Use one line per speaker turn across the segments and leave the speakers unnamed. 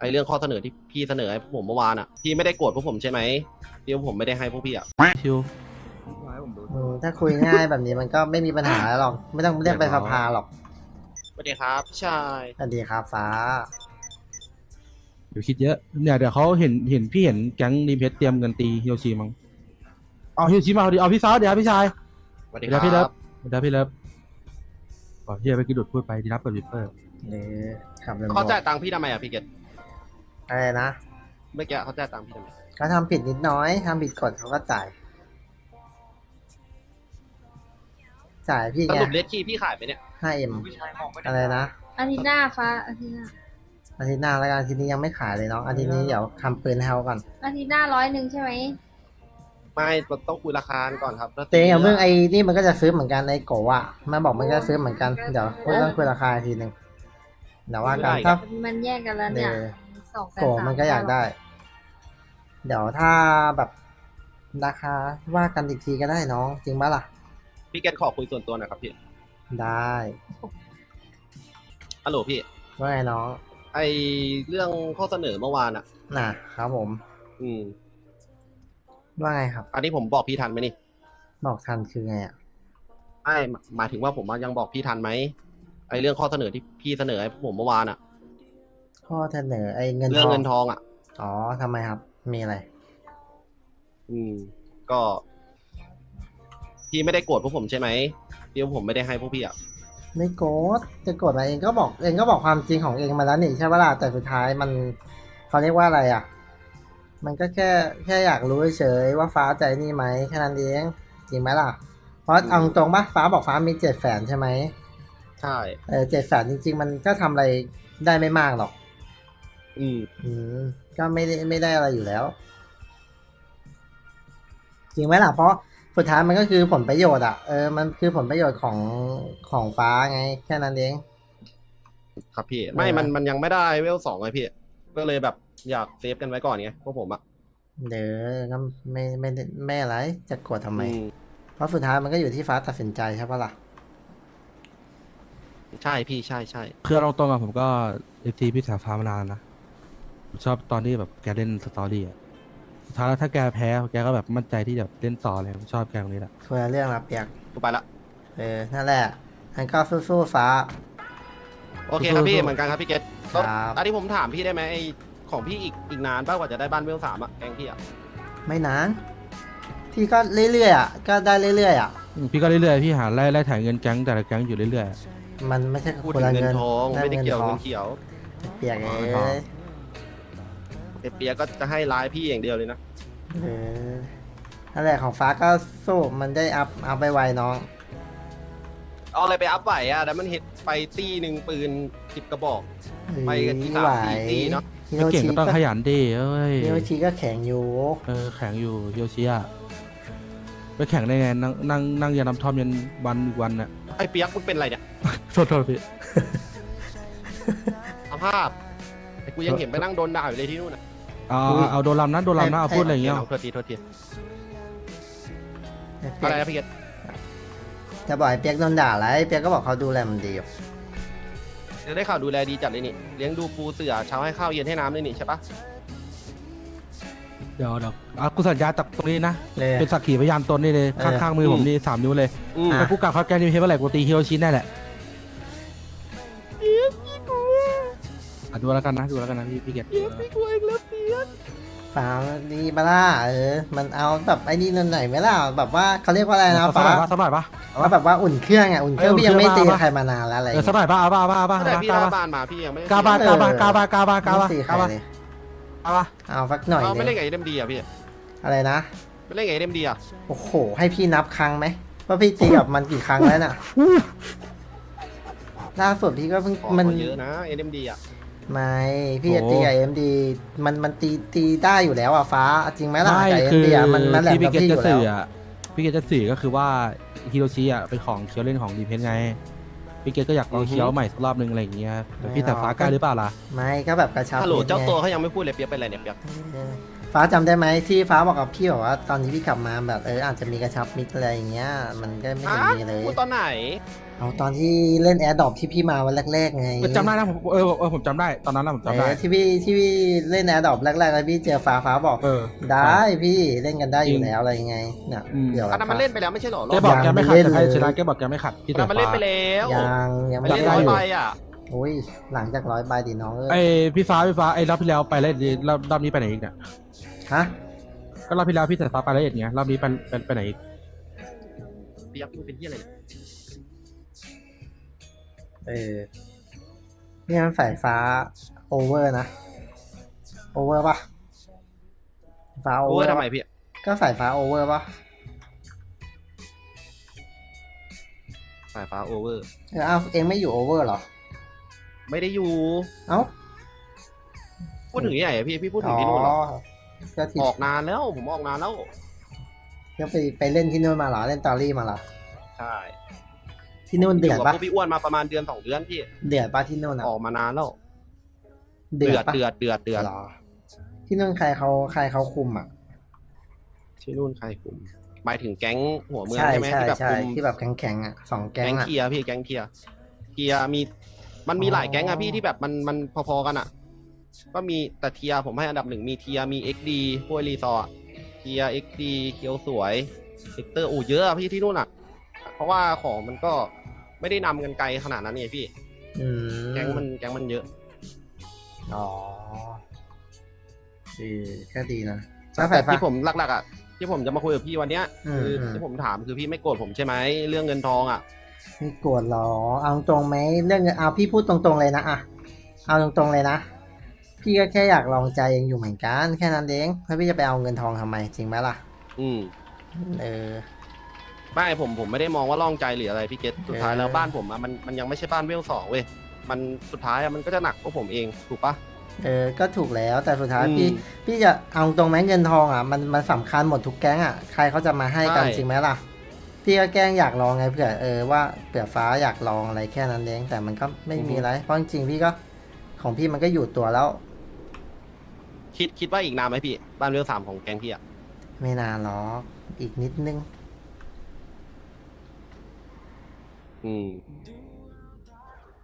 ไอเรื่องข้อเสนอที่พี่เสนอให้พวกผมเมื่อวานอะพี่ไม่ได้โกรธพวกผมใช่ไหมที่พวกผมไม่ได้ให้พวกพี่อะ
ชิว
อืมถ้าคุยง่ายแบบนี้มันก็ไม่มีปัญหาหรอก ไม่ต้องเรียกไปสภาหรอก
สวัสดีครับพี่ชาย
สวัสดีครับฟ้า
เดี๋ยวคิดเยอะเนี่ยเดี๋ยวเขาเห็นเห็นพี่เห็นแก๊งดีเพชรเตรียมเงินตีฮิโรชิมั้งเอาฮิโรชิมาเอาดิเอาพี่ซอสเดี๋ยวพี่ชาย
สวัสดี
เดี๋ยว
ค
พี่เลิ
รั
ฟ
บ
เดี๋ยวพี่เลิฟบอกพี่ไปกินดุดพูดไปดีรับกับวิปเปอร์
หรือขับเรือ
เขาจ่ายตังค์พี่ทำไมอะพี่เกต
อะไรนะ
เมื่อกี้เขาจ่ายตังค์พี่ทำไม
ก็ทำผิดนิดน้อยทำผิดกฎเขาก็จ่าย จ่ายพี่
ส
ไง
รุปเลสคีพี่ขายไปเนี่ย
ห้าเอ็มอะไรนะ
อาทิตย์หน้าฟ้าอาทิตย์หน้า
อาทิตย์หน้าแล้วกันอาทิตย์นี้ยังไม่ขายเลยน้องอาทิตย์นี้เดี๋ยวทำปืนให้เขาก่อน
อาทิตย์หน้าร้อยหนึ่งใช่ไหม
ไม่ต้องคุยราคาก่อนครับแล้ว
เจ๊อย่าเพิ่งไอ้นี่มันก็จะซื้อเหมือนกันไอ้โกะอะมันบอกมันก็ซื้อเหมือนกันเดี๋ยวพูดต้องคุยราคาอีกทีหนึ่งเดี๋ยวว่ากันถ้า
มันแยกกันแล้วเนี่ย
เออ
สองแสน
โกะ
สาม
มันก็อยากได้ เดี๋ยวถ้าแบบราคาว่ากันอีกทีก็ได้น้อง จริงปะล่ะ
พี่เกตขอคุยส่วนตัวหน่อยครับพี่
ได้
ฮัลโหลพี่
ว่าไงน้อง
ไอเรื่องข้อเสนอเมื่อวานอะ
น่ะครับผม
อืม
ว่าไงครับ
อันนี้ผมบอกพี่ทันไหมนี่
บอกทันคือไงอะ
ไม่หมายถึงว่าผมว่ายังบอกพี่ทันไหมไอเรื่องข้อเสนอที่พี่เสนอให้พวกผมเมื่อวานอะ
ข้อเสนอไอ้เงิน
เรื่
ท
อง
อง
เงินทองอะ
อ๋อทำไมครับ มีอะไร
อืม ก็พี่ไม่ได้โกรธพวกผมใช่ไหมที่พวกผมไม่ได้ให้พวกพี่อะ
ไม่โกรธจะโกรธอะไรเองก็บอกเองก็บอกความจริงของเองมาแล้วนี่ใช่ปะล่ะแต่สุดท้ายมันเขาเรียกว่าอะไรอะ มันก็แค่แค่อยากรู้เฉยๆว่าฟ้าใจนี่ไหมแค่นั้นเองจริงไหมล่ะ เพราะเอาตรงปะฟ้าบอกฟ้ามีเจ็ดแสนใช่ไหม
ใช่
เออเจ็ดแสนจริง ๆ มันก็ทำอะไรได้ไม่มากหรอก
อืม
อืมก็ไม่ได้ไม่ได้อะไรอยู่แล้ว จริงไหมล่ะ เพราะสุดท้ายมันก็คือผลประโยชน์อะเออมันคือผลประโยชน์ของของฟ้าไง แค่นั้นเอง
ครับพี่ ไม่
เออ
มันมันยังไม่ได้เวลสองไงพี่ ก็เลยแบบอยากเซฟกันไว้ก่อนไงพวกผมอะ
เดี๋ยวก็ไม่ไม่ได้ไม่อะไรจะกดทำไม
อืม
เพราะสุดท้ายมันก็อยู่ที่ฟ้าตัดสินใจใช่ปะล่ะ
ใช่พี่ใช่ใช่
คือเอาตรงๆอะผมก็เอฟซีพี่สายฟ้ามานานนะผม ชอบตอนที่แบบแกเล่นสตอรี่อะสุดท้ายแล้วถ้าแกแพ้แกก็แบบมั่นใจที่จะเล่นต่อเลยผมชอบแกตรงนี้แหละ
คุยเรื่องละเปียก
กูไปละ
เออ นั่นแหละงั้นก็สู้ๆฟ้า
โอเคครับพี่เหมือนกันครับพี่เกต
ครับ
อันนี้ผมถามพี่ได้ไหมไอของพี่อีกอีกนานป้ากว่าจะได้บ้านเวลสามอะแกงพี่อะ
ไม่นานพี่ก็เรื่อยๆอะ ก็ได้เรื่อยๆอะ
อืมพี่ก็เรื่อยๆพี่หาไล่ไล่ถ่ายเงินแก๊งแต่ละแก๊งอยู่เรื่อยๆอะ
มันไม่ใช่
พูด
คน
ถึง
ละ
เงิน
เงิน
ทอง
นั่น
ไม่ได้เกี่ยว
ทอ
เงิ
ง
นเขียว
เปียกเอ
อ๋อเงินทอง
ย
แต่ เปียก็จะให้ร้ายพี่อย่างเดียวเลยนะ
เออนั่นแหละของฟ้าก็สู้มันได้อัพอัพไปไวๆน้อง
เอาอะไรไปอัพไหวอะแล้วมันเห็ดไปตีหนึ่งปืนสิบกระบอก ไปกันที่
เฮ้ย
สามสี่ตีเนอะ
ฮิ
ไม่
โร
เก่ง
ชิ
ก็ต้องขยันดิเอ้ย
ฮิโรชิก็แข็งอยู่
เออแข่งอยู่โยชิอะไปแข่งได้ไงนั่งนั่งนั่งยาน้ำทอมยันวันอีกวันน่ะ
ไอเปียกมึงเป็นอะไรเนี่ย
โทษโทษพี่
สภาพไอกูยังเห็นไปนั่งโดนด่าอยู่เลยที่นู่นอะ
เอา
อุ๊ย
เอาเอาโดนลำนะโดนลำนะเอาพูดอะไรอย่างเงี้ย
โทษทีโทษที
เปียก
อะไรนะพี่เกต
จะบอกไอ้เปียกโดนด่าแล้วไอ้เปียกก็บอกเขาดูแลมันดีอยู่
จะได้ข่าวดูแลดีจัดเลยนี่ เลี้ยงดูปูเสือเช้าให้ข้าวเย็นให้น้ำเลยนี่ใช่ปะ
เดี๋ยวเดี๋ยวเอากูสัญญาจากตรงนี้นะ
เลย
เป็นสักขีพยานตนนี่เลย
เออ
ข้างข้างมือผมนี่สามนิ้วเลย
อืม
อะ
แต่กูกลับเขาแกนี่เมื่อไหร่กูตีฮิโรชิแน่แหละอะดูแล้วกันนะดูแล้วกันนะพี่พี่เกด
ฟ้าดีมาล่ะเออ มันเอาแบบไอ้นี่หน่อยไหมล่ะแบบว่าเขาเรียกว่าอะไรนะ
สักห
ฟ้า
น่อยปะสักหน่อยปะ
ว่าแบบว่าอุ่นเครื่องอะอุ่นเครื่อง
เออ
พี่ยังไม่
อุ่นเค
ตี
รื่อง
กับใครมานานแล้วอะไร
เออสักหน่อยปะเอาปะเอาปะเอาปะ
ตั้งแต่พี่
กล้า
หน้า
ปะ
บ้านมาพี่ยังไม่ได้
กล้าปะกล้าปะกล้าปะกล้าปะกล้าปะ
ไม่ตีใค
ก
ร
ล้าปะ
เลย
กล้าปะ
เอาสักหน่อย
เอาไม่
เล
เล่น
ย
กับเอ็มดีอะพี่
อะไรนะ
ไม่เล่นกับเอ็มดีอะ
โอ้โห ให้พี่นับครั้งไหมว่าพี่ตีกับมันกี่ครั้งแล้วน่ะล่าสุดพี่ก็เพิ่ง
ของ
มัน
เขาเยอะนะเอ็มดีอะ
ไม่พี่จะตีกับเอ็มดีมันมันตีตีได้อยู่แล้วอะฟ้า จริงไหมล่ะ
ไม่
กับเอ็ม
คือ
ดีอะมันมันแหลม
ที่
กับ
พี่เกด
พี่อ
จะ
ยู่แล้
สื่
ว
ออะพี่เกดจะสื่อก็คือว่าฮิโรชิอะเป็นของเคียวเล่นของดีเพนไงพี่เกดก็อยากลองเคียวใหม่สักรอบนึงอะไรอย่างเงี้ยแต่พี่แต่ฟ้ากล้าหรือเปล่าล่ะ
ไม่ก็แบบกระชับ
ฮัลโหล
นิดไง
เจ้าตัวเขายังไม่พูดเลยเปียกเป็นอะไรเนี่ยเปียก
เออ ฟ้าจำได้ไหมที่ฟ้าบอกกับพี่บอกว่าตอนนี้พี่กลับมาแบบเอออาจจะมีกระชับมิตรอะไรอย่างเงี้ย มันก็ไม่เห็นมีเลย
พูดตอนไหน
เอาตอนที่เล่นแอร์ดรอปที่พี่มาวันแรกๆไง
จำได้นะผมเออเออผมจำได้ตอนนั้นนะผม
เอ
จำได้
อที่พี่ที่พี่เล่นแอร์ดรอปแรกๆแล้วพี่เจอฟ้าฟ้าบอก
เออ
ได้พี่เล่นกันได้อ
จริ
ยู่
ง
แล้วอะไรยังไงเนี่ย
อืม
เดี๋ยว
อันนั้นมันเล่นไปแล้วไม่ใช่เหรอร
แก
อบ
บอก
ยัง
แกไม่ขัด
ไม่เล่น
แต่ใคร
เลย
ชนะแกบอกแกไม่ขัดพี่
อัน
แต่
นั้นมันเล่น
ฟ้า
ไปแล้ว
ยังยัง
มัน
ไม่
เล่น
ได้
ร้อย
อยู่
ใบอะ
โอ้ยหลังจากร้อยใบดิน้องเอ้ย
ไอพี่ฟ้าพี่ฟ้าไอรอบที่แล้วไปแล้วรอบรอบนี้ไปไหนอีกเนี่ย
ฮะ
ก็รอบที่แล้วพี่แต่ฟ้าไปแล้วเอ็ดไงรอบนี้ไปไปไปไหนอีก
เปียกมึงเป็นที่อะไรเนี่ย
เออนี่มันสายฟ้าโอเวอร์นะโอเวอร์ปะฟ้าโอ
โอ้
เวยอร์
ทำไมพี่
ก็สายฟ้าโอเวอร์ปะ
สายฟ้าโอเวอร์
เอออ้าวเองไม่อยู่โอเวอร์เหรอ
ไม่ได้อยู่
เอ้า
พูดถึงที่ไหนอะพี่ พี่พูดถึงที่นู่นเหรอ
ก็ที่
ออกนานแล้ว ผมออกนานแล้ว
ก็ไปไปเล่นที่นู่นมาเหรอ เล่นตอรี่มาเหรอ
ใช่
ที่นู่นเดือด
ยู่กับ
ปะ
พวกพี่อ้วนมาประมาณเดือนสองเดือนพี่
เดือดปะที่นู่นอะ
ออกมานานแล้ว
เดื
เดื
อ
อ
ด
ด
ปะ
เดือด เดือด เดือด
เหรอ ที่นู่นใครเขาใครเขาคุมอะ
ที่นู่นใครคุมหมายถึงแก๊งหัวเมือง
ใช่
ใช่ไหม
ใช่
ที่แบบ
ใช่
คุม
ที่แบบแข็งๆอะสองแก๊
แก๊
ง
ง
อะ
เทียร์พี่แก๊งเทียร์เทียร์มี มันมี
อ๋อ
หลายแก๊งอะพี่ที่แบบมันมันพอๆกันอะก็มีแต่เทียร์ผมให้อันดับหนึ่งมีเทียร์มีเอ็กดีพวกรีซอร์เทียร์เอ็กดีเคียวสวยเซกเตอร์อูเยอะอะพี่ที่นู่นอะเพราะว่าของมันก็ไม่ได้นำกันไกลขนาดนั้นเนี่ยพี่
อืม
แก๊งมันแก๊งมันเยอะ
อ๋อดีก็ดีนะแล้วสายฟ้า
ที่ผมหลักๆอะที่ผมจะมาคุยกับพี่วันเนี้ย
อืม
คืออ
ม
ที่ผมถามคือพี่ไม่โกรธผมใช่ไหมเรื่องเงินทองอะ
ไม่โกรธหรอ เอาตรงไหมเรื่องเงินเอาพี่พูดตรงๆเลยนะอะเอาตรงๆเลยนะ พี่ก็แค่อยากลองใจเองอยู่เหมือนกัน แค่นั้นเองแล้วพี่จะไปเอาเงินทองทำไมจริงไหมล่ะ
อืม
เออ
ไม่ผมผมไม่ได้มองว่าล่องใจหรืออะไรพี่เกตสุดท้ายแล้ว
เออ
บ้านผมอะมันมันยังไม่ใช่บ้านเวลสองเว้ยมันสุดท้ายอะมันก็จะหนักกว่าผมเองถูกปะ
เออ ก็ถูกแล้วแต่สุดท้าย
อืม
พี่พี่จะเอาตรงไหมเงินทองอะมันมันสำคัญหมดทุกแก๊งอะใครเขาจะมาให้กัน
ใช่
จริงไหมล่ะ พี่ก็แกล้งอยากลองไงเผื่อเออว่าเผื่อฟ้าอยากลองอะไรแค่นั้นเองแต่มันก็ไม่มีอะไรเพราะจริงๆพี่ก็ของพี่มันก็อยู่ตัวแล้ว
คิดคิดว่าอีกนานไหมพี่ บ้านเวลสามของแกงพี่อะ
ไม่นานหรอกอีกนิดนึง
อืม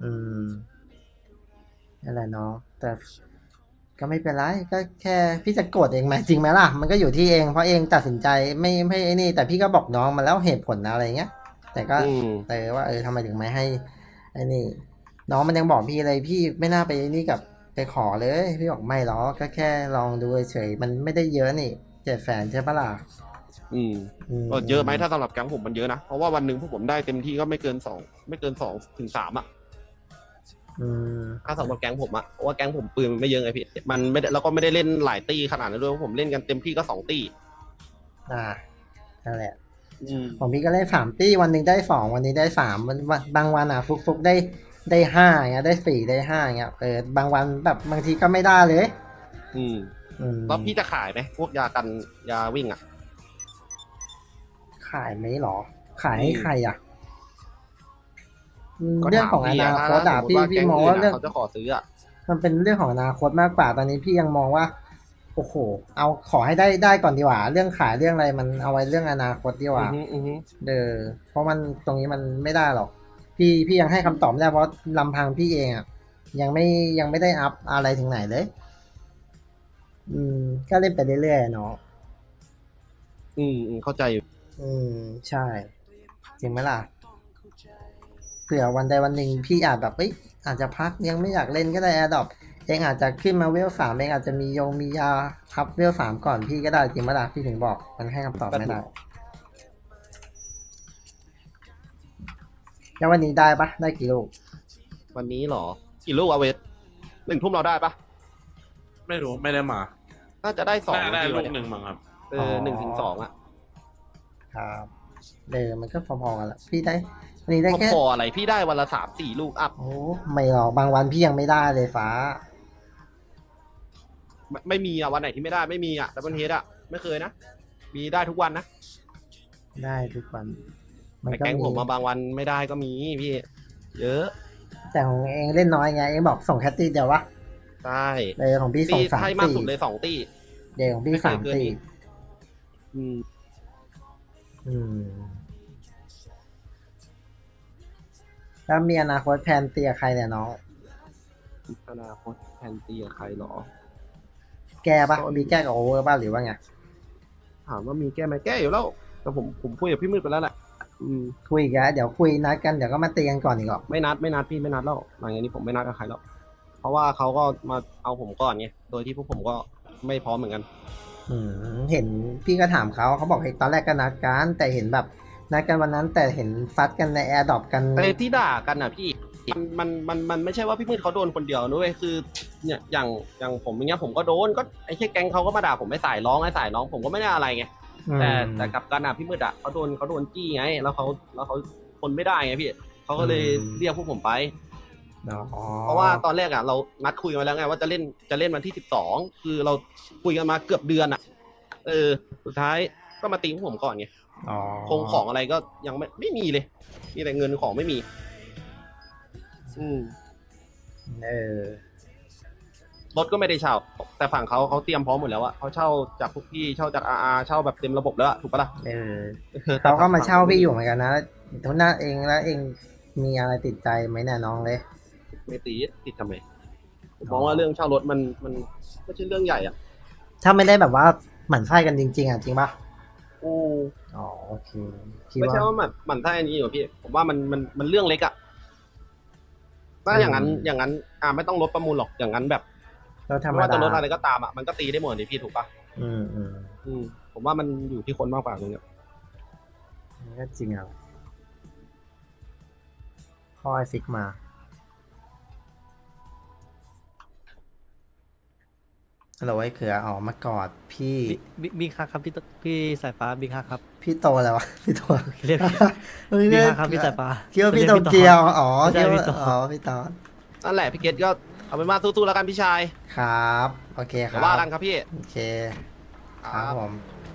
อืมนั่นแหละน้องแต่ ก็ไม่เป็นไรก็แค่พี่จะโกรธเองไหมจริงไหมล่ะ มันก็อยู่ที่เองเพราะเองตัดสินใจไม่ไม่ไอ้นี่ แต่พี่ก็บอกน้องมาแล้วเหตุผลอะไรเงี้ย แต่ก็
อืม
เออว่าเออทำไมถึงไม่ให้ไอ้นี่ น้องมันยังบอกพี่เลยพี่ไม่น่าไปไอ้นี่กับไปขอเลย พี่บอกไม่หรอกก็แค่ลองดูเฉยๆมันไม่ได้เยอะนี่เจ็ดแสนใช่ปะล่ะ
อืม
ม
ก็เยอะไหมถ้าสำหรับแก๊งผมมันเยอะนะ เพราะว่าวันหนึ่งพวกผมได้เต็มที่ก็ไม่เกินสองไม่เกินสองถึงสามอะ
อืม
ถ้าสำหรับแก๊งผมอะเพราะว่าแก๊งผมปืนมันไม่เยอะไงพี่ มันไม่ได้แล้วก็ไม่ได้เล่นหลายตีขนาดนั้นด้วยเพราะผมเล่นกันเต็มที่ก็สองตี
อ่านั่นแหละ
อืม
ของพี่ก็ได้สามตี้วันหนึ่งได้สองวันนี้ได้สามวันวันบางวันอะฟุกฟุกได้ได้ห้าอย่างเงี้ยได้สี่ได้ห้าอย่างเงี้ยเออบางวันแบบบางทีก็ไม่ได้เลย
อืม
อืม
แล้วพี่จะขายไหมพวกยากันยาวิ่งอะ
ขายไหมหรอ ขายให้
อืม
ใครอะอืม
ก็
เรื่อง
ถาม
ของอ
พี่
นา
อะ
คต
ถ้า
อะ
สมม
พี่
ติว่า
พี่
แก๊ง
มอง
อื่
ว่านเรื่อ
อะ
ง
เขาจะขอซื้ออะ
มันเป็นเรื่องของอนาคตมากกว่าตอนนี้พี่ยังมองว่าโอ้โห เอาขอให้ได้ได้ก่อนดีกว่า เรื่องขายเรื่องอะไรมันเอาไว้เรื่องอนาคตดีกว่า
อือฮึอือฮึ
เออเพราะมันตรงนี้มันไม่ได้หรอก พี่พี่ยังให้คำตอบไม่ได้เพราะลำพังพี่เองอะยังไม่ยังไม่ได้อัพอะไรถึงไหนเลย อืม ก็เล่นไปเรื่อยๆเนาะ
อืมอืมเข้าใจอยู่
อืม ใช่ จริงไหมล่ะ เผื่อวันใดวันหนึ่งพี่อาจแบบเอ้ยอาจจะพักยังไม่อยากเล่นก็ได้แอดดอปเองอาจจะขึ้นมาเวลสามเองอาจจะมียงมียาทับเวลสามก่อนพี่ก็ได้จริงไหมล่ะพี่ถึงบอกมันให้คำตอบไม่ได้แล้ววันนี้ได้ปะได้กี่ลูก
วันนี้เหรอ กี่ลูกอะเวทหนึ่งทุ่มเราได้ปะ
ไม่รู้ไม่ได้มา
น่าจะได้สอง
ได้ได้
พี่
ลู
วัน
ก
เนี้ย
หนึ่งมั้งครับ
เออหนึ่งถึงสองอะ
ครับเออมันก็พอๆกันละพี่ได้ วันนี้ได้แค่
พอๆอะไรพี่ได้วันละสามสี่ลูกอัพ
โอ้ไม่หรอกบางวันพี่ยังไม่ได้เลยฟ้า
ไม่ไม่มีอะวันไหนที่ไม่ได้ไม่มีอะดับเบิลเฮดอะไม่เคยนะ มีได้ทุกวันนะ
ได้ทุกวันมัน
แต่
ก็
แก๊ง
มี
ผมมาบางวันไม่ได้ก็มีพี่ เยอะ
แต่ของเองเล่นน้อยไงเองบอกส่งแคตตี้เดียววะ
ใช่
เออของพี่
ตี
ส่งสาม
ให้มาก
สี่
สุดเลยสองตี
อเด็กของพี่
ไม่เค
สายม
เกิน
สี่
นี้ อืม
อืม แล้วมีอนาคตแพลนเตียใครเนี่ยน้อง
อนาคตแทนตีกับใครเหรอ
แก้ปะมีแก้กับโอเวอร์ป่ะหรือว่าไง
ถามว่ามีแก้ไหมแก้อยู่แล้ว แต่ผมผมคุยกับพี่มืดไปแล้วแหละอืม
คุยอีกันเดี๋ยวคุยนัดกันเดี๋ยวก็มาเตียกันก่อนอีกหรอก
ไม่นัดไม่นัดพี่ไม่นัดแล้วหลังจากนี้ผมไม่นัดกับใครแล้ว เพราะว่าเขาก็มาเอาผมก่อนไงโดยที่พวกผมก็ไม่พร้อมเหมือนกัน
อืมเห็นพี่ก็ถามเขาเขาบอกเฮ้ยตอนแรกก็นัดกันแต่เห็นแบบ นัดกันวันนั้นแต่เห็นฟัดกันในแอร์ดรอปกัน
ไอ้ที่ด่ากันอะพี่มันมันมันมันไม่ใช่ว่าพี่มืดเขาโดนคนเดียวนะเว้ยคือเนี่ยอย่างอย่างผมอย่างเงี้ยผมก็โดนก็ไอ้แค่แก๊งเขาก็มาด่าผมไม่สายร้องไอ้สายร้องผมก็ไม่ได้อะไรไงแต่
อืม
แต่กับการอะพี่มืดอะเขาโดนเขาโดนจี้ไง แล้วเขาแล้วเขาทนไม่ได้ไงพี่เขาก็เลย
อืม
เรียกพวกผมไป
อ๋อ
เพราะว่าตอนแรกอะเรานัดคุยกันมาแล้วไงว่าจะเล่นจะเล่นวันที่สิบสองคือเราคุยกันมาเกือบเดือนอะ เออ สุดท้ายก็มาตีพวกผมก่อนไง
อ๋อ
คงของอะไรก็ยังไม่ไม่มีเลย มีแต่เงินของไม่มี อืม
เออ
รถก็ไม่ได้เช่า แต่ฝั่งเขาเขาเตรียมพร้อมหมดแล้วอะเขาเช่าจากพวกพี่เช่าจากอาเช่าแบบเต็มระบบแล้วอะถูกปะล่ะ
เออ
ออแต่
เขาก็มา
ฝั่ง
เช่าพี่อยู่เหมือนกันนะทุนหน้าเองแล้วเองมีอะไรติดใจไหมเนี่ยน้องเลย
ไม่ตีติดทำไมผมมองว่าเรื่องเช่ารถมันมันไม่ใช่เรื่องใหญ่อะ
ถ้าไม่ได้แบบว่าหมั่นไส้กันจริง ๆอะจริงปะ
อืม
อ๋อโอเคคิด
ไม่
ว่า
ใช่ว่ามันมันไส้อันนี้อยู่พี่ผมว่ามันมันมันเรื่องเล็กอะถ้าอย่างนั้น
อืม
อย่างนั้น อ่าไม่ต้องลดประมูลหรอกอย่างนั้นแบบ
เราธรรม
ไม่ว่า
ดา
จะลดอะไรก็ตามอะมันก็ตีได้หมดเลยพี่ถูกปะ
อืมอืม
อืมผมว่ามันอยู่ที่คนมากกว่าตรงเนี้ย
ก็จริงอะพ่อไอซิกมา ฮัลโหลไอ้เขืออ๋อมากอดพี่
บิ๊กบิ๊กฮักครับพี่ตพี่สายฟ้าบิ๊กฮักครับ
พี่โตแล้ววะ พี่โต
เรียก
เฮ้ย
บิ๊ก
เรีย
ฮักครับพี่สายฟ้า
คิดว่าพี่
รี
โต
ก
เกียวอ๋อ
ไม่ใช่
คิดว่า
พี่โต
อ๋อพี่ตอน
นั่นแหละพี่เกตก็เอาเป็นว่าสู้ๆแล้วกันพี่ชาย
ครับ โอเคค
เดี๋
รั
ยว
บ
ว่ากันครับพี่
โอเคครับผม